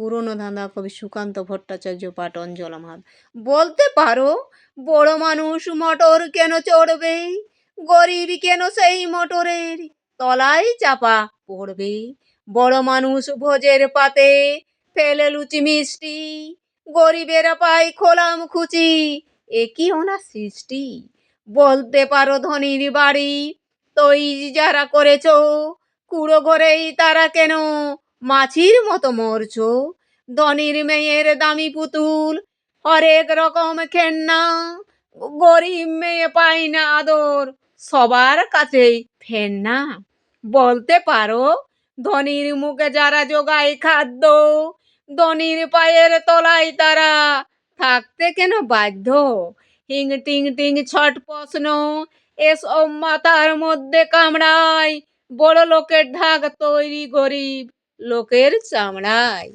পুরনো ধাঁধা কবি সুকান্ত ভট্টাচার্য, পাঠ অঞ্জলা মাহাত বলতে পারো, বড় মানুষ মোটর কেন চড়বে? গরিব কেন সেই মোটরের তলায় চাপা পড়বে? বড় মানুষ ভোজের পাতে ফেলে লুচি মিষ্টি, গরিবেরা পায় খোলাম খুচি, এ কি ওনার সৃষ্টি? বলতে পারো ধনির বাড়ি, তৈরি যারা করেছ কুড়ো ঘরেই তারা কেন মাছির মতো মরছো। ধনির মেয়ের দামি পুতুল, হরেক রকম খেলনা গরিব মেয়ে পায় না আদর, সবার কাছেই ফেন্না। বলতে পারো, ধনির মুখে যারা যোগায় খাদ্য, ধনির পায়ের তলায় তারা থাকতে কেন বাধ্য? হিং, টিং টিং, ছট প্রশ্ন, এসব মাথার মধ্যে কামড়ায় বড় লোকের ঢাক তৈরি গরিব লোকের চামড়ায়।